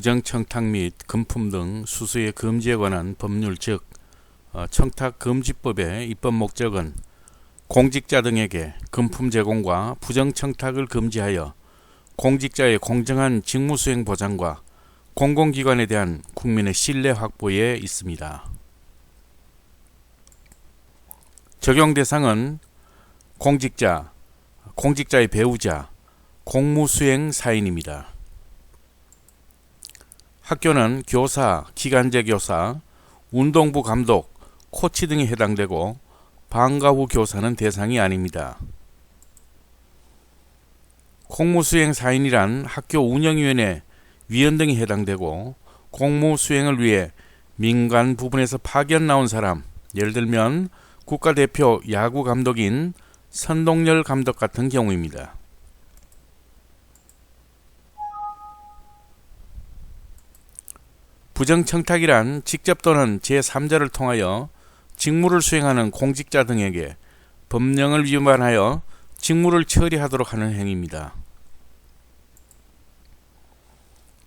부정청탁 및 금품 등 수수의 금지에 관한 법률 즉 어, 청탁금지법의 입법 목적은 공직자 등에게 금품 제공과 부정청탁을 금지하여 공직자의 공정한 직무수행 보장과 공공기관에 대한 국민의 신뢰 확보에 있습니다. 적용 대상은 공직자, 공직자의 배우자, 공무수행 사인입니다. 학교는 교사, 기간제 교사, 운동부 감독, 코치 등이 해당되고 방과 후 교사는 대상이 아닙니다. 공무수행 사인이란 학교 운영위원회 위원 등이 해당되고 공무 수행을 위해 민간 부분에서 파견 나온 사람, 예를 들면 국가대표 야구 감독인 선동열 감독 같은 경우입니다. 부정청탁이란 직접 또는 제3자를 통하여 직무를 수행하는 공직자 등에게 법령을 위반하여 직무를 처리하도록 하는 행위입니다.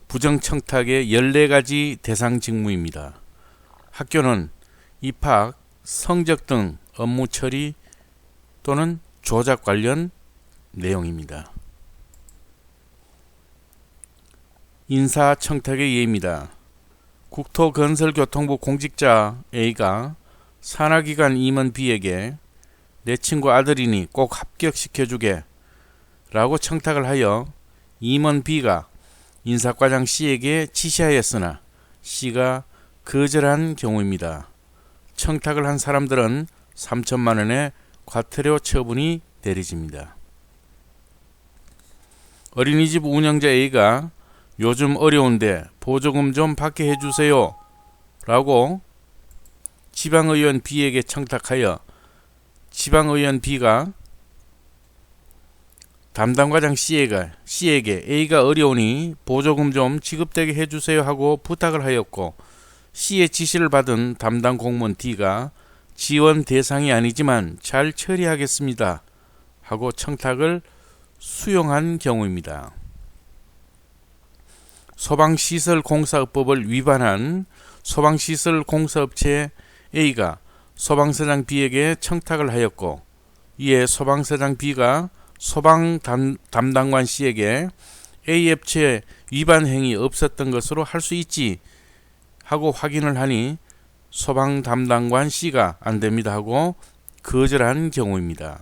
부정청탁의 14가지 대상 직무입니다. 학교는 입학, 성적 등 업무 처리 또는 조작 관련 내용입니다. 인사청탁의 예입니다. 국토건설교통부 공직자 A가 산하기관 임원 B에게 내 친구 아들이니 꼭 합격시켜주게 라고 청탁을 하여 임원 B가 인사과장 C에게 지시하였으나 C가 거절한 경우입니다. 청탁을 한 사람들은 3천만 원의 과태료 처분이 내려집니다. 어린이집 운영자 A가 요즘 어려운데 보조금 좀 받게 해주세요. 라고 지방의원 B에게 청탁하여 지방의원 B가 담당과장 C에게, C에게 A가 어려우니 보조금 좀 지급되게 해주세요 하고 부탁을 하였고 C의 지시를 받은 담당 공무원 D가 지원 대상이 아니지만 잘 처리하겠습니다 하고 청탁을 수용한 경우입니다. 소방시설공사업법을 위반한 소방시설공사업체 A가 소방서장 B에게 청탁을 하였고 이에 소방서장 B가 소방 담당관 C에게 A 업체 위반 행위 없었던 것으로 할 수 있지 하고 확인을 하니 소방 담당관 C가 안 됩니다 하고 거절한 경우입니다.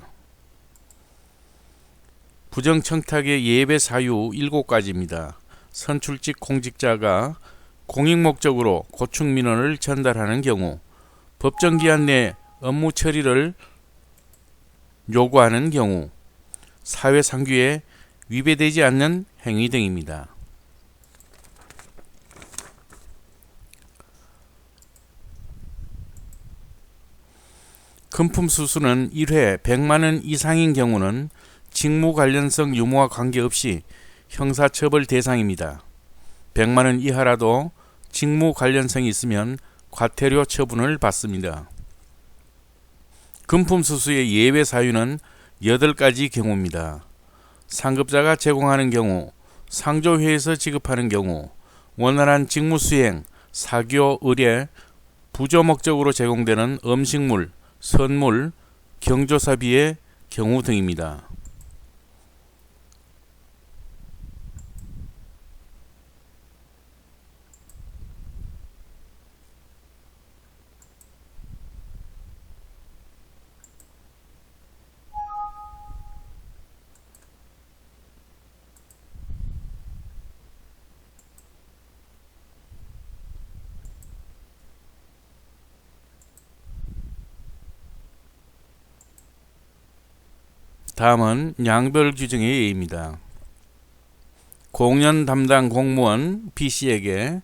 부정 청탁의 예배 사유 7가지입니다. 선출직 공직자가 공익 목적으로 고충 민원을 전달하는 경우, 법정 기한 내 업무 처리를 요구하는 경우, 사회 상규에 위배되지 않는 행위 등입니다. 금품 수수는 1회 100만 원 이상인 경우는 직무 관련성 유무와 관계없이 형사처벌 대상입니다. 100만 원 이하라도 직무 관련성이 있으면 과태료 처분을 받습니다. 금품 수수의 예외 사유는 8가지 경우입니다. 상급자가 제공하는 경우, 상조회에서 지급하는 경우, 원활한 직무 수행, 사교, 의뢰, 부조 목적으로 제공되는 음식물, 선물, 경조사비의 경우 등입니다. 다음은 양별 규정의 예입니다. 공연 담당 공무원 B씨에게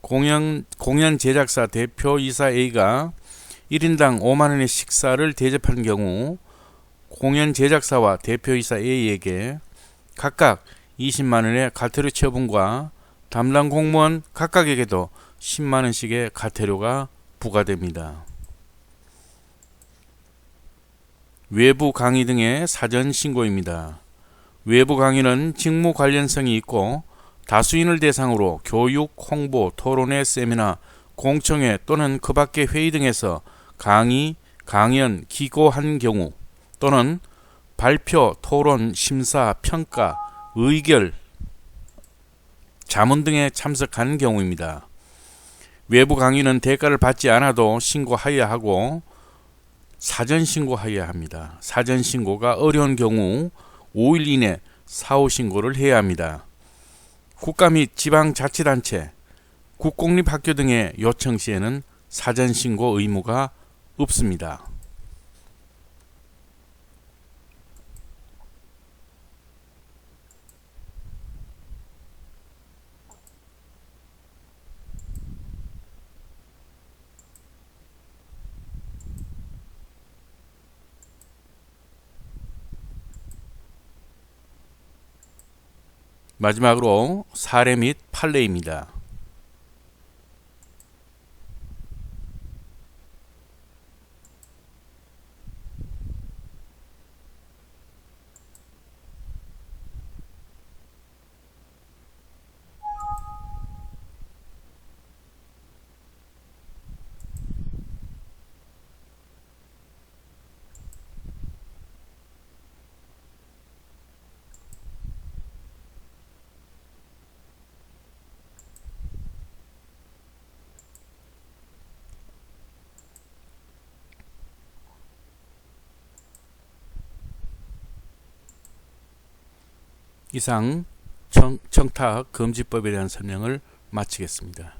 공연, 공연 제작사 대표 이사 A가 1인당 5만 원의 식사를 대접한 경우 공연 제작사와 대표 이사 A에게 각각 20만 원의 과태료 처분과 담당 공무원 각각에게도 10만 원씩의 과태료가 부과됩니다. 외부 강의 등의 사전 신고입니다. 외부 강의는 직무 관련성이 있고 다수인을 대상으로 교육, 홍보, 토론회, 세미나, 공청회 또는 그 밖의 회의 등에서 강의, 강연, 기고한 경우 또는 발표, 토론, 심사, 평가, 의결, 자문 등에 참석하는 경우입니다. 외부 강의는 대가를 받지 않아도 신고하여야 하고 사전 신고하여야 합니다. 사전 신고가 어려운 경우 5일 이내 사후 신고를 해야 합니다. 국가 및 지방자치단체, 국공립학교 등의 요청 시에는 사전 신고 의무가 없습니다. 마지막으로 사례 및 판례입니다. 이상 청, 청탁 금지법에 대한 설명을 마치겠습니다.